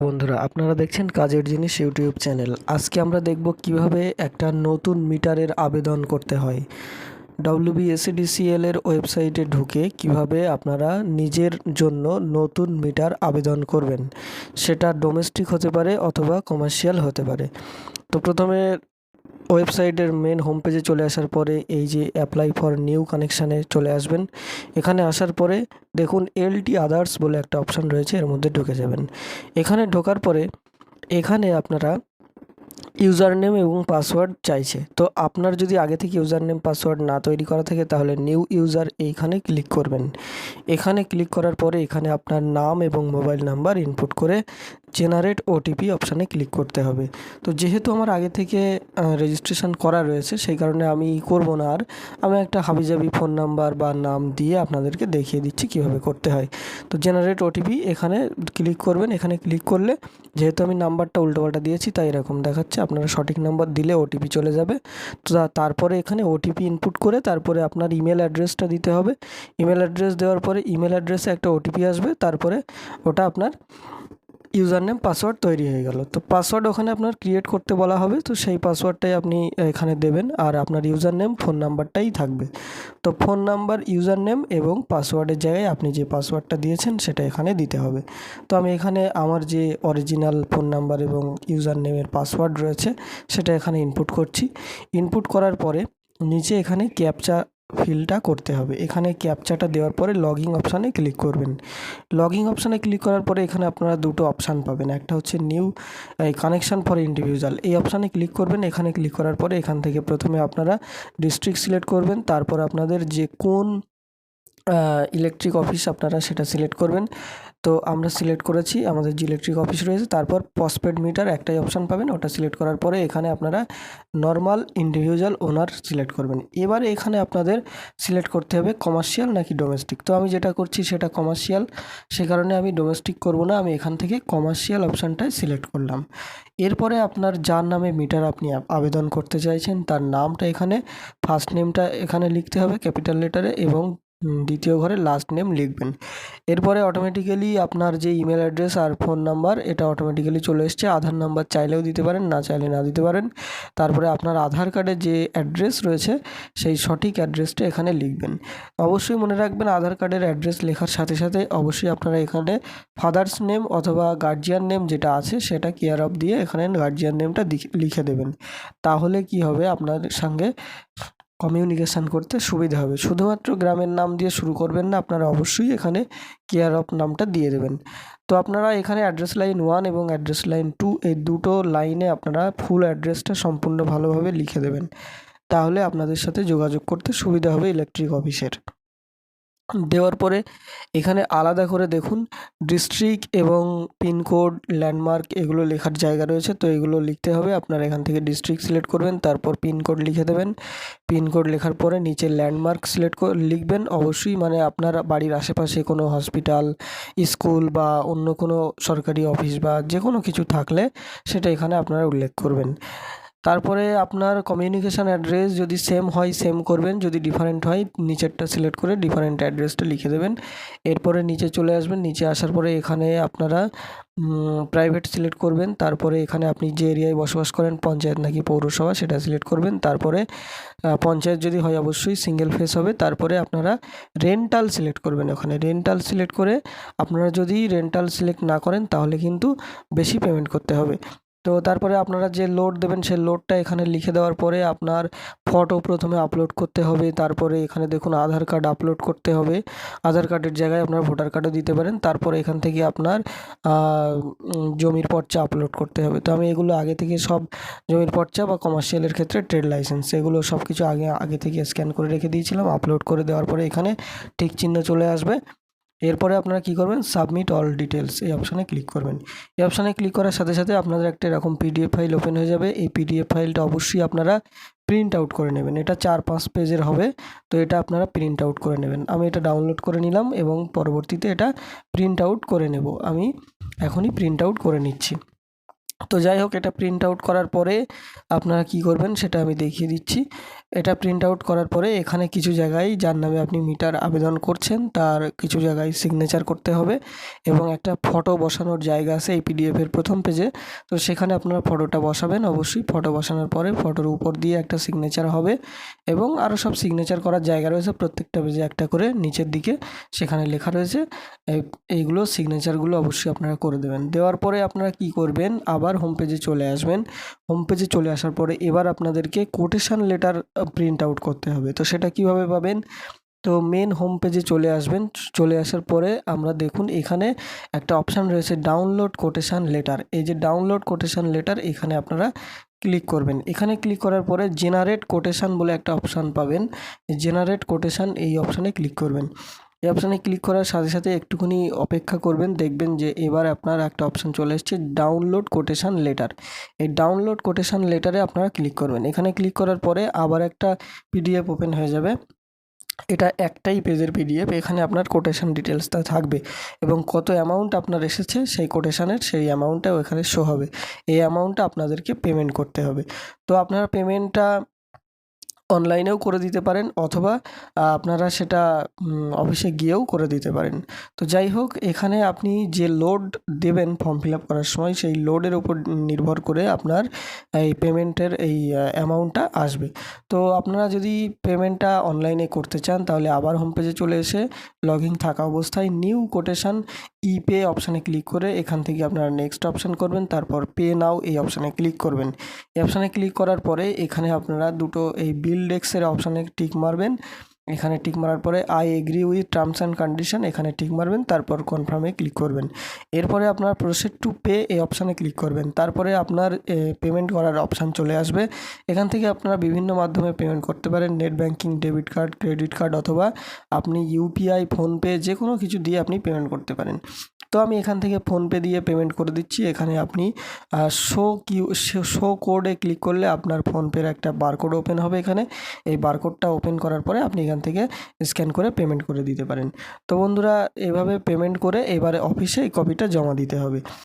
বন্ধুরা, আপনারা দেখছেন কাজের জিনিস ইউটিউব চ্যানেল। আজকে আমরা দেখব কীভাবে একটা নতুন মিটারের আবেদন করতে হয়। ডাব্লিউবিএসিডিসিএল এর ওয়েবসাইটে ঢুকে কীভাবে আপনারা নিজের জন্য নতুন মিটার আবেদন করবেন। সেটা ডোমেস্টিক হতে পারে অথবা কমার্শিয়াল হতে পারে। তো প্রথমে ওয়েবসাইটের মেন হোম পেজে চলে আসার পরে এই যে অ্যাপ্লাই ফর নিউ কানেকশানে চলে আসবেন। এখানে আসার পরে দেখুন এলটি আদার্স বলে একটা অপশান রয়েছে, এর মধ্যে ঢুকে যাবেন। এখানে ঢোকার পরে এখানে আপনারা ইউজার নেম এবং পাসওয়ার্ড চাইছে। তো আপনার যদি আগে থেকে ইউজার নেম পাসওয়ার্ড না তৈরি করা থাকে, তাহলে নিউ ইউজার এইখানে ক্লিক করবেন। এখানে ক্লিক করার পরে এখানে আপনার নাম এবং মোবাইল নাম্বার ইনপুট করে জেনারেট ওটিপি অপশানে ক্লিক করতে হবে। তো যেহেতু আমার আগে থেকে রেজিস্ট্রেশন করা রয়েছে, সেই কারণে আমি করব না আর। আমি একটা হাবিজাবি ফোন নাম্বার বা নাম দিয়ে আপনাদেরকে দেখিয়ে দিচ্ছি কীভাবে করতে হয়। তো জেনারেট ওটিপি এখানে ক্লিক করবেন। এখানে ক্লিক করলে যেহেতু আমি নাম্বারটা উল্টোপাল্টা দিয়েছি, তাই এরকম দেখাচ্ছে। আপনারা সঠিক নাম্বার দিলে ওটিপি চলে যাবে। তো তারপরে এখানে ওটিপি ইনপুট করে তারপরে আপনার ইমেল অ্যাড্রেসটা দিতে হবে। ইমেল অ্যাড্রেস দেওয়ার পরে ইমেল অ্যাড্রেসে একটা ওটিপি আসবে। তারপরে ওটা আপনার ইউজার নেম পাসওয়ার্ড তৈরি হয়ে গেল। তো পাসওয়ার্ড ওখানে আপনার ক্রিয়েট করতে বলা হবে, তো সেই পাসওয়ার্ডটাই আপনি এখানে দেবেন আর আপনার ইউজার নেম ফোন নাম্বারটাই থাকবে। তো ফোন নাম্বার ইউজার নেম এবং পাসওয়ার্ডের জায়গায় আপনি যে পাসওয়ার্ডটা দিয়েছেন সেটা এখানে দিতে হবে। তো আমি এখানে আমার যে অরিজিনাল ফোন নাম্বার এবং ইউজার নেমের পাসওয়ার্ড রয়েছে, সেটা এখানে ইনপুট করছি। ইনপুট করার পরে নিচে এখানে ক্যাপচা ফিলটা করতে হবে। এখানে ক্যাপচাটা দেওয়ার পরে লগিং অপশানে ক্লিক করবেন। লগিং অপশানে ক্লিক করার পরে এখানে আপনারা দুটো অপশান পাবেন। একটা হচ্ছে নিউ কানেকশান ফর ইন্ডিভিজুয়াল এই অপশানে ক্লিক করবেন। এখানে ক্লিক করার পরে এখান থেকে প্রথমে আপনারা ডিস্ট্রিক্ট সিলেক্ট করবেন। তারপর আপনাদের যে কোন ইলেকট্রিক অফিস আপনারা সেটা সিলেক্ট করবেন। তো আমরা সিলেক্ট করেছি, আমাদের যে ইলেকট্রিক অফিস রয়েছে, তারপর পসপেড মিটার একটাই অপশান পাবেন, ওটা সিলেক্ট করার পরে এখানে আপনারা নর্মাল ইন্ডিভিজুয়াল ওনার সিলেক্ট করবেন। এবারে এখানে আপনাদের সিলেক্ট করতে হবে কমার্শিয়াল নাকি ডোমেস্টিক তো আমি যেটা করছি সেটা কমার্শিয়াল সে কারণে আমি ডোমেস্টিক করব না, আমি এখান থেকে কমার্শিয়াল অপশানটাই সিলেক্ট করলাম। এরপরে আপনার যার নামে মিটার আপনি আব- আবেদন করতে চাইছেন, তার নামটা এখানে ফার্স্ট নেমটা এখানে লিখতে হবে ক্যাপিটাল লেটারে এবং দ্বিতীয় ঘরে লাস্ট নেম লিখবেন। এরপরে অটোমেটিক্যালি আপনার যে ইমেল অ্যাড্রেস আর ফোন নাম্বার এটা অটোমেটিক্যালি চলে এসছে। আধার নাম্বার চাইলেও দিতে পারেন, না চাইলে না দিতে পারেন। তারপরে আপনার আধার কার্ডে যে অ্যাড্রেস রয়েছে, সেই সঠিক অ্যাড্রেসটা এখানে লিখবেন। অবশ্যই মনে রাখবেন, আধার কার্ডের অ্যাড্রেস লেখার সাথে সাথে অবশ্যই আপনারা এখানে ফাদার্স নেম অথবা গার্জিয়ান নেম যেটা আছে, সেটা কেয়ার অফ দিয়ে এখানে গার্জিয়ান নেমটা লিখে দেবেন। তাহলে কি হবে আপনাদের সঙ্গে কমিউনিকেশান করতে সুবিধা হবে। শুধুমাত্র গ্রামের নাম দিয়ে শুরু করবেন না, আপনারা অবশ্যই এখানে কেয়ার অফ নামটা দিয়ে দেবেন। তো আপনারা এখানে অ্যাড্রেস লাইন ওয়ান এবং অ্যাড্রেস লাইন টু এই দুটো লাইনে আপনারা ফুল অ্যাড্রেসটা সম্পূর্ণ ভালোভাবে লিখে দেবেন। তাহলে আপনাদের সাথে যোগাযোগ করতে সুবিধা হবে ইলেকট্রিক অফিসের দেওয়ার পরে এখানে আলাদা করে দেখুন ডিস্ট্রিক্ট এবং পিনকোড ল্যান্ডমার্ক এগুলো লেখার জায়গা রয়েছে। তো এগুলো লিখতে হবে, আপনারা এখান থেকে ডিস্ট্রিক্ট সিলেক্ট করবেন, তারপর পিনকোড লিখে দেবেন। পিনকোড লেখার পরে নিচে ল্যান্ডমার্ক সিলেক্ট লিখবেন। অবশ্যই মানে আপনার বাড়ির আশেপাশে কোনো হসপিটাল স্কুল বা অন্য কোনো সরকারি অফিস বা যে কোনো কিছু থাকলে সেটা এখানে আপনারা উল্লেখ করবেন। তারপরে আপনার কমিউনিকেশান অ্যাড্রেস যদি সেম হয় সেম করবেন। যদি ডিফারেন্ট হয়, নিচেরটা সিলেক্ট করে ডিফারেন্ট অ্যাড্রেসটা লিখে দেবেন। এরপরে নিচে চলে আসবেন। নিচে আসার পরে এখানে আপনারা প্রাইভেট সিলেক্ট করবেন। তারপরে এখানে আপনি যে এরিয়ায় বসবাস করেন, পঞ্চায়েত নাকি পৌরসভা, সেটা সিলেক্ট করবেন। তারপরে পঞ্চায়েত যদি হয় অবশ্যই সিঙ্গেল ফেস হবে। তারপরে আপনারা রেন্টাল সিলেক্ট করবেন ওখানে। রেন্টাল সিলেক্ট করে আপনারা যদি রেন্টাল সিলেক্ট না করেন, তাহলে কিন্তু বেশি পেমেন্ট করতে হবে। তো তারপরে আপনারা যে লোড দেবেন, সেই লোডটা এখানে লিখে দেওয়ার পরে আপনার ফটো প্রথমে আপলোড করতে হবে। তারপরে এখানে দেখুন আধার কার্ড আপলোড করতে হবে। আধার কার্ডের জায়গায় আপনার ভোটার কার্ডও দিতে পারেন। তারপরে এখান থেকে আপনার জমির পর্চা আপলোড করতে হবে। তো আমি এগুলো আগে থেকে সব জমির পর্চা বা কমার্শিয়ালের ক্ষেত্রে ট্রেড লাইসেন্স এগুলো সব কিছু আগে আগে থেকে স্ক্যান করে রেখে দিয়েছিলাম। আপলোড করে দেওয়ার পরে এখানে ঠিক চিহ্ন চলে আসবে। এরপরে আপনারা কি করবেন? সাবমিট অল ডিটেলস এই অপশানে ক্লিক করবেন। এই অপশানে ক্লিক করার সাথে সাথে আপনাদের একটা এরকম পিডিএফ ফাইল ওপেন হয়ে যাবে। এই পিডিএফ ফাইলটা অবশ্যই আপনারা প্রিন্ট আউট করে নেবেন। এটা চার পাঁচ পেজের হবে, তো এটা আপনারা প্রিন্ট আউট করে নেবেন। আমি এটা ডাউনলোড করে নিলাম এবং পরবর্তীতে এটা প্রিন্ট আউট করে নেব। আমি এখনই প্রিন্ট আউট করে নিচ্ছি। তো যাই হোক, এটা প্রিন্ট আউট করার পরে আপনারা কি করবেন সেটা আমি দেখিয়ে দিচ্ছি। এটা প্রিন্ট আউট করার পরে এখানে কিছু জায়গায় যার নামে আপনি মিটার আবেদন করছেন, তার কিছু জায়গায় সিগনেচার করতে হবে এবং একটা ফটো বসানোর জায়গা আছে এই পিডিএফের প্রথম পেজে তো সেখানে আপনারা ফটোটা বসাবেন, অবশ্যই ফটো বসানোর পরে ফটোর উপর দিয়ে একটা সিগনেচার হবে এবং আরও সব সিগনেচার করার জায়গা রয়েছে প্রত্যেকটা পেজে একটা করে নিচের দিকে সেখানে লেখা রয়েছে। এইগুলো সিগনেচারগুলো অবশ্যই আপনারা করে দেবেন। দেওয়ার পরে আপনারা কি করবেন? আবার হোম পেজে চলে আসবেন। হোম পেজে চলে আসার পরে এবার আপনাদেরকে কোটেশান লেটার প্রিন্ট আউট করতে হবে। তো সেটা কীভাবে পাবেন? তো মেন হোম পেজে চলে আসবেন। চলে আসার পরে আমরা দেখুন এখানে একটা অপশান রয়েছে ডাউনলোড কোটেশান লেটার এই যে ডাউনলোড কোটেশান লেটার এখানে আপনারা ক্লিক করবেন। এখানে ক্লিক করার পরে জেনারেট কোটেশান বলে একটা অপশান পাবেন। জেনারেট কোটেশন এই অপশানে ক্লিক করবেন। এই অপশানে ক্লিক করার সাথে সাথে একটুখানি অপেক্ষা করবেন। দেখবেন যে এবার আপনার একটা অপশান চলে এসেছে ডাউনলোড কোটেশান লেটার এই ডাউনলোড কোটেশন লেটারে আপনারা ক্লিক করবেন। এখানে ক্লিক করার পরে আবার একটা পিডিএফ ওপেন হয়ে যাবে। এটা একটাই পেজের পিডিএফ এখানে আপনার কোটেশান ডিটেলসটা থাকবে এবং কত অ্যামাউন্ট আপনার এসেছে সেই কোটেশানের সেই অ্যামাউন্টটাও এখানে শো হবে। এই অ্যামাউন্টটা আপনাদেরকে পেমেন্ট করতে হবে। তো আপনারা পেমেন্টটা অনলাইনেও করে দিতে পারেন অথবা আপনারা সেটা অফিসে গিয়েও করে দিতে পারেন। তো যাই হোক, এখানে আপনি যে লোড দেবেন ফর্ম ফিল আপ করার সময়, সেই লোডের উপর নির্ভর করে আপনার এই পেমেন্টের এই অ্যামাউন্টটা আসবে। তো আপনারা যদি পেমেন্টটা অনলাইনে করতে চান, তাহলে আবার হোম পেজে চলে এসে লগ থাকা অবস্থায় নিউ কোটেশান ই পে অপশানে ক্লিক করে এখান থেকে আপনারা নেক্সট অপশান করবেন, তারপর পে নাও এই অপশানে ক্লিক করবেন। এই অপশানে ক্লিক করার পরে এখানে আপনারা দুটো এই বিল ডেক্সের অপশানে টিক মারবেন। এখানে টিক মারার পরে I agree with terms and condition এখানে টিক মারবেন, তারপর কনফার্মে ক্লিক করবেন। এরপরে আপনার প্রসেড টু পে এই অপশানে ক্লিক করবেন। তারপরে আপনার পেমেন্ট করার অপশান চলে আসবে। এখান থেকে আপনারা বিভিন্ন মাধ্যমে পেমেন্ট করতে পারেন। Net banking debit card credit card অথবা আপনি ইউপিআই ফোনপে যে কোনো কিছু দিয়ে আপনি পেমেন্ট করতে পারেন। তো আমি এখান থেকে ফোনপে দিয়ে পেমেন্ট করে দিচ্ছি। এখানে আপনি শো কিউ শো কোডে ক্লিক করলে আপনার ফোনপের একটা বারকোড ওপেন হবে এখানে। এই বারকোডটা ওপেন করার পরে আপনি এখান থেকে স্ক্যান করে পেমেন্ট করে দিতে পারেন। তো বন্ধুরা, এভাবে পেমেন্ট করে এবারে অফিসে এই কপিটা জমা দিতে হবে।